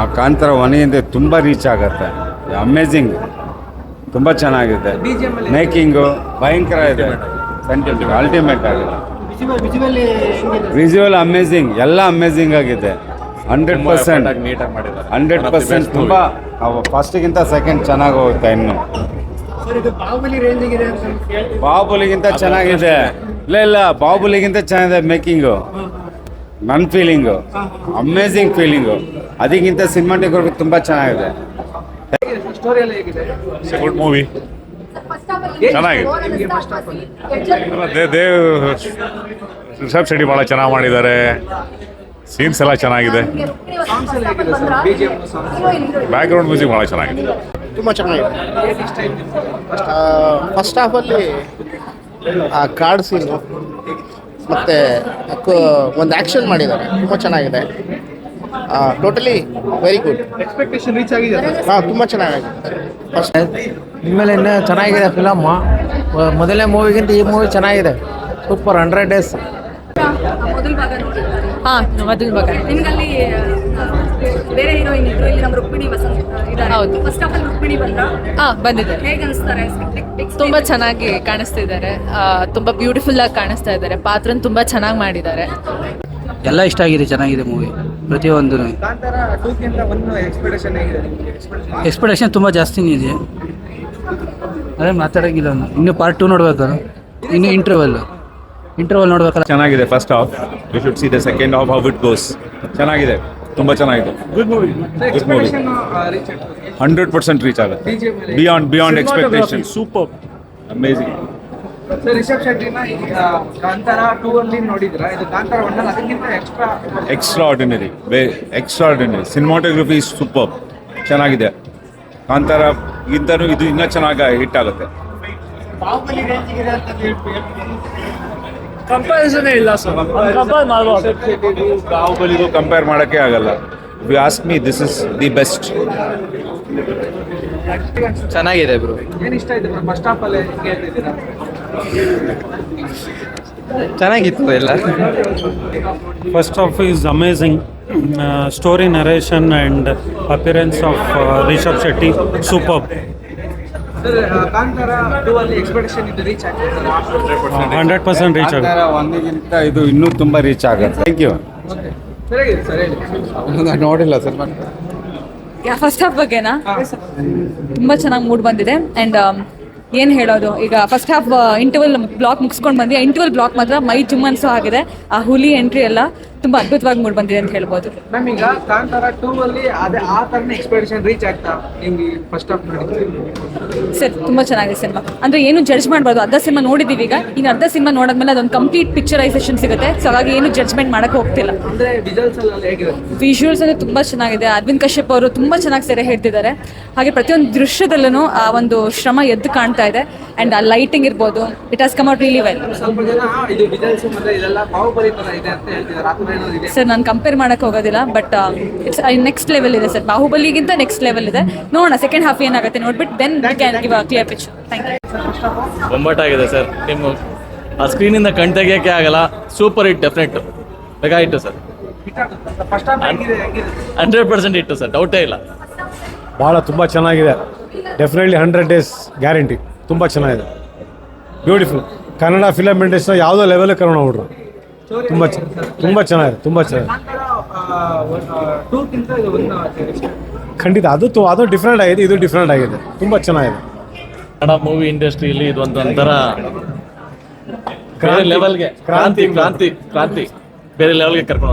ಆ ಕಾಂತಾರ ಒನೆಯಿಂದ ತುಂಬ ರೀಚ್ ಆಗುತ್ತೆ. ಅಮೇಝಿಂಗ್ ತುಂಬ ಚೆನ್ನಾಗಿದೆ. ಮೇಕಿಂಗು ಭಯಂಕರ ಇದೆ. ಸೆಂಟಿಮೆಂಟ್ ಅಲ್ಟಿಮೇಟ್ ಆಗಿದೆ. ವಿಜುವಲ್ ಅಮೇಝಿಂಗ್ ಎಲ್ಲ ಅಮೇಝಿಂಗ್ ಆಗಿದೆ. ಹಂಡ್ರೆಡ್ ಪರ್ಸೆಂಟ್ ನೀಟಾಗಿ ಮಾಡಿದ್ದಾರೆ. ಹಂಡ್ರೆಡ್ ಪರ್ಸೆಂಟ್ ತುಂಬ ಫಸ್ಟಿಗಿಂತ ಸೆಕೆಂಡ್ ಚೆನ್ನಾಗಿ ಹೋಗುತ್ತೆ ಇನ್ನು. ಬಾಬುಲಿಗಿಂತ ಚೆನ್ನಾಗಿದೆ. ಇಲ್ಲ ಇಲ್ಲ ಬಾಬುಲಿಗಿಂತ ಚೆನ್ನಾಗಿದೆ ಮೇಕಿಂಗು ನನ್ನ ಫೀಲಿಂಗು ಅಮೇಝಿಂಗ್ ಫೀಲಿಂಗು ಅದಕ್ಕಿಂತ ಸಿನಿಮಾಟಿಕ್ ತುಂಬ ಚೆನ್ನಾಗಿದೆ. ಗುಡ್ ಮೂವಿ ಚೆನ್ನಾಗಿದೆ. ದೇ ದೇವ್ ರಿಷಬ್ ಶೆಟ್ಟಿ ಭಾಳ ಚೆನ್ನಾಗಿ ಮಾಡಿದ್ದಾರೆ. ಸೀನ್ಸ್ ಎಲ್ಲ ಚೆನ್ನಾಗಿದೆ. ಬ್ಯಾಕ್ಗ್ರೌಂಡ್ ಮ್ಯೂಸಿಕ್ ಭಾಳ ಚೆನ್ನಾಗಿದೆ. ತುಂಬ ಚೆನ್ನಾಗಿದೆ. ಫಸ್ಟ್ ಹಾಫಲ್ಲಿ ಆ ಕಾರ್ಡ್ ಸೀನು ಮತ್ತು ಒಂದು ಆ್ಯಕ್ಷನ್ ಮಾಡಿದ್ದಾರೆ. ತುಂಬ ಚೆನ್ನಾಗಿದೆ. Totally very good expectation reach ಆಗಿದೆ ಹಾಂ ತುಂಬ ಚೆನ್ನಾಗಿದೆ. ಫಸ್ಟ್ ಇನ್ಮೇಲೆ ಇನ್ನೂ ಚೆನ್ನಾಗಿದೆ ಫಿಲಮ್ ಮೊದಲನೇ ಮೂವಿಗಿಂತ ಈ ಮೂವಿ ಚೆನ್ನಾಗಿದೆ. ಸೂಪರ್ ಹಂಡ್ರೆಡ್ ಡೇಸ್ ಮೊದಲ ಭಾಗ ನೋಡಿ ಹಾ ಮದುವೆ ಭಾಗ ನಿಮ್ಗಲ್ಲಿ ಬೇರೆ ಹೀರೋಯಿನ್ ಇದ್ರು ಇಲ್ಲಿ ನಮ್ಮ ರುಕ್ಮಿಣಿ ವಸಂತ ಇದ್ದಾರೆ. ಹೌದು. ಫಸ್ಟ್ ಆಫ್ ಆಲ್ ರುಕ್ಮಿಣಿ ಬಂದ. ಹಾ ಬಂದಿದೆ ಹೇಗೆ ಅನಿಸ್ತಾರೆ? ತುಂಬಾ ಚೆನ್ನಾಗಿ ಕಾಣಿಸ್ತಿದ್ದಾರೆ. ಇದ್ದಾರೆ ತುಂಬಾ ಬ್ಯೂಟಿಫುಲ್ ಆಗಿ ಕಾಣಿಸ್ತಾ ಇದ್ದಾರೆ. ಪಾತ್ರನ ತುಂಬಾ ಚೆನ್ನಾಗಿ ಮಾಡಿದ್ದಾರೆ. ಎಲ್ಲ ಇಷ್ಟ ಆಗಿದೆ ಚೆನ್ನಾಗಿದೆ ಮೂವಿ ಪ್ರತಿಯೊಂದು ಎಕ್ಸ್ಪೆಕ್ಟೇಷನ್ ತುಂಬ ಜಾಸ್ತಿನೇ ಇದೆ. ಅದೇ ಮಾತಾಡೋಂಗಿಲ್ಲ. ಇನ್ನು ಪಾರ್ಟ್ ಟೂ ನೋಡ್ಬೇಕು ಇನ್ನು ಇಂಟರ್ವಲ್ ಇಂಟರ್ವಲ್ ನೋಡ್ಬೇಕಲ್ಲ? ಚೆನ್ನಾಗಿದೆ first half you should see the second half how it goes ಚೆನ್ನಾಗಿದೆ. ತುಂಬ ಚೆನ್ನಾಗಿದೆ. ಗುಡ್ ಮೂವಿ ಗುಡ್ ರೀಚ್ ಆಗ್ತದೆ ಹಂಡ್ರೆಡ್ ಪರ್ಸೆಂಟ್ ರೀಚ್ ಆಗುತ್ತೆ. Beyond beyond expectation super amazing sir Rishab ಶೆಟ್ಟಿನ ಈಗ ಕಾಂತಾರ ಟೂ ಅಲ್ಲಿ ನೋಡಿದ್ರ ಇದು ಕಾಂತಾರ ಒನ್ ಅಲ್ಲಿ ಅದಕ್ಕಿಂತ ಎಕ್ಸ್ಟ್ರಾ ಎಕ್ಸ್ಟ್ರಾ ಆರ್ಡಿನರಿ ಬೇ ಎಕ್ಸ್ಟ್ರಾ ಆರ್ಡಿನರಿ ಸಿನಿಮಾಟೋಗ್ರಫಿ ಸೂಪರ್ ಚೆನ್ನಾಗಿದೆ. ಕಾಂತಾರ ಇದ್ದರೂ ಇದು ಇನ್ನೂ ಚೆನ್ನಾಗಿ ಹಿಟ್ ಆಗುತ್ತೆ. ಕಂಪಾರಿಸನ್ ಇಲ್ಲ ಸರ್ ಕಂಪೇರ್ ಮಾಡ್ಬೋದು. ಬಾಹುಬಲಿಗೂ ಕಂಪೇರ್ ಮಾಡೋಕ್ಕೆ ಆಗಲ್ಲ. We ask me this is the best ಚೆನ್ನಾಗಿದೆ ಬ್ರೋ ಏನು ಇಷ್ಟ ಆಯ್ತು ಫಸ್ಟ್ ಸ್ಟಾಪಲ್ಲಿ ಹೆಂಗೆ ಹೇಳ್ತಿದ್ದೀರಾ ಚೆನ್ನಾಗಿತ್ತು ಎಲ್ಲ. First half is amazing story narration and appearance of Rishab Shetty Rishabh hundred percent reach ಆಗುತ್ತೆ. ಒಂದಿಗಿಂತ ಇದು ಇನ್ನೂ ತುಂಬ ರೀಚ್ ಆಗುತ್ತೆ. ಥ್ಯಾಂಕ್ ಯು ಸರ್ ನೋಡಿಲ್ಲ ಸರ್ ಫಸ್ಟ್ ಹಾಫ್ ಬಗ್ಗೆನಾ? ತುಂಬ ಚೆನ್ನಾಗಿ ಮೂಡ್ ಬಂದಿದೆ. ಆ್ಯಂಡ್ ಏನು ಹೇಳೋದು? ಈಗ ಫಸ್ಟ್ ಹಾಫ್ ಇಂಟರ್ವಲ್ ಬ್ಲಾಕ್ ಮುಗಿಸ್ಕೊಂಡು ಬಂದಿ ಇಂಟರ್ವಲ್ ಬ್ಲಾಕ್ ಮಾತ್ರ ಮೈ ಜುಮ್ಮನ್ಸು ಆಗಿದೆ. ಆ ಹುಲಿ ಎಂಟ್ರಿ ಎಲ್ಲ ತುಂಬಾ ಅದ್ಭುತವಾಗಿ ಮೂಡ್ ಬಂದಿದೆ ಅಂತ ಹೇಳ್ಬೋದು. ಮ್ಯಾಮ್ ಈಗ ಕಾಂತಾರ ಟೂ ಅಲ್ಲಿ ಅದೇ ಆ ತರನೇ ಎಕ್ಸ್ಪೆಕ್ಟೇಷನ್ ರೀಚ್ ಆಗ್ತಾ ನಿಮ್ಗೆ ಫಸ್ಟ್ ಆಫ್ ಸರ್ ತುಂಬಾ ಚೆನ್ನಾಗಿದೆ ಸಿನಿಮಾ ಅಂದ್ರೆ ಏನು ಜಡ್ಜ್ ಮಾಡಬಾರ್ದು ಅರ್ಧ ಸಿನಿಮಾ ನೋಡಿದೀವಿ ಈಗ. ಇನ್ನು ಅರ್ಧ ಸಿನಿಮಾ ನೋಡಿದ್ಮೇಲೆ ಅದೊಂದು ಕಂಪ್ಲೀಟ್ ಪಿಕ್ಚರೈಸೇಷನ್ ಸಿಗುತ್ತೆ. ಸೊ ಹಾಗಾಗಿ ಏನು ಜಡ್ಜ್ಮೆಂಟ್ ಮಾಡಕ್ಕೆ ಹೋಗ್ತಿಲ್ಲ. ಅಂದ್ರೆ ವಿಜುವಲ್ಸ್ ಅಲ್ಲಿ ವಿಜುವಲ್ಸ್ ಅಂದ್ರೆ ತುಂಬಾ ಚೆನ್ನಾಗಿದೆ. ಅರವಿಂದ್ ಕಶ್ಯಪ್ ಅವರು ತುಂಬಾ ಚೆನ್ನಾಗಿ ಸೆರೆ ಹಿಡ್ತಿದ್ದಾರೆ ಹಾಗೆ ಪ್ರತಿಯೊಂದು ದೃಶ್ಯದಲ್ಲೂ ಆ ಒಂದು ಶ್ರಮ ಎದ್ದು ಕಾಣ್ತಾ ಇದೆ. ಅಂಡ್ ಆ ಲೈಟಿಂಗ್ ಇರ್ಬೋದು. It has come out really well ಸ್ವಲ್ಪ ಜನ ಇದು ವಿಜುವಲ್ಸ್ ಮತ್ತೆ ಇದೆಲ್ಲ ಬಾಹುಬಲಿ ತರ ಇದೆ ಅಂತ ಹೇಳ್ತಿದ್ದಾರೆ. ಸರ್ ನಾನು ಕಂಪೇರ್ ಮಾಡಕ್ ಹೋಗೋದಿಲ್ಲ ಬಟ್ ಇಟ್ಸ್ ನೆಕ್ಸ್ಟ್ ಲೆವೆಲ್ ಇದೆ ಸರ್. ಬಾಹುಬಲಿಗಿಂತ ನೆಕ್ಸ್ಟ್ ಲೆವೆಲ್ ಇದೆ. ನೋಡೋಣ ಸೆಕೆಂಡ್ ಹಾಫ್ ಏನಾಗುತ್ತೆ ನೋಡ್ಬಿಟ್ಟು then can give a clear picture thank you ಬೊಂಬಾಟಾಗಿದೆ sir. ನಿಮ್ಮ ಆ ಸ್ಕ್ರೀನಿಂದ ಕಣ್ ತೆಗಿಯೋಕ್ಕೆ ಆಗಲ್ಲ. ಸೂಪರ್ ಹಿಟ್ ಡೆಫಿನೆಟ್ ಬೇಗ ಇಟ್ಟು ಸರ್. ಫಸ್ಟ್ ಹಾಫ್ ಹೇಗಿದೆ ಹೇಗಿದೆ? ಹಂಡ್ರೆಡ್ ಪರ್ಸೆಂಟ್ ಇಟ್ಟು ಸರ್ ಡೌಟೇ ಇಲ್ಲ. ಭಾಳ ತುಂಬ ಚೆನ್ನಾಗಿದೆ. ಡೆಫಿನೆಟ್ಲಿ ಹಂಡ್ರೆಡ್ ಡೇಸ್ ಗ್ಯಾರಂಟಿ ತುಂಬ ಚೆನ್ನಾಗಿದೆ. ಬ್ಯೂಟಿಫುಲ್ ಕನ್ನಡ ಫಿಲಮ್ ಇಂಡಸ್ಟ್ರಿ ಯಾವುದೋ ಲೆವೆಲ್ ಕರೋಣ ಹುಡ್ರು ತುಂಬ ತುಂಬಾ ತುಂಬ ಚೆನ್ನಾಗಿದೆ ತುಂಬ ಚೆನ್ನಾಗಿದೆ. ಖಂಡಿತ ಅದು ತು- ಅದು ಡಿಫ್ರೆಂಟ್ ಆಗಿದೆ ಇದು ಡಿಫ್ರೆಂಟ್ ಆಗಿದೆ. ತುಂಬ ಚೆನ್ನಾಗಿದೆ. ಕನ್ನಡ ಮೂವಿ ಇಂಡಸ್ಟ್ರಿಯಲ್ಲಿ ಇದು ಒಂದೊಂಥರ ಬೇರೆ ಕ್ರಾಂತಿ. ಲೆವೆಲ್ಗೆ ಕ್ರಾಂತಿ. ಕ್ರಾಂತಿ ಕ್ರಾಂತಿ ಕ್ರಾಂತಿ. ಬೇರೆ ಲೆವೆಲ್ಗೆ ಕರ್ಕೊಂಡು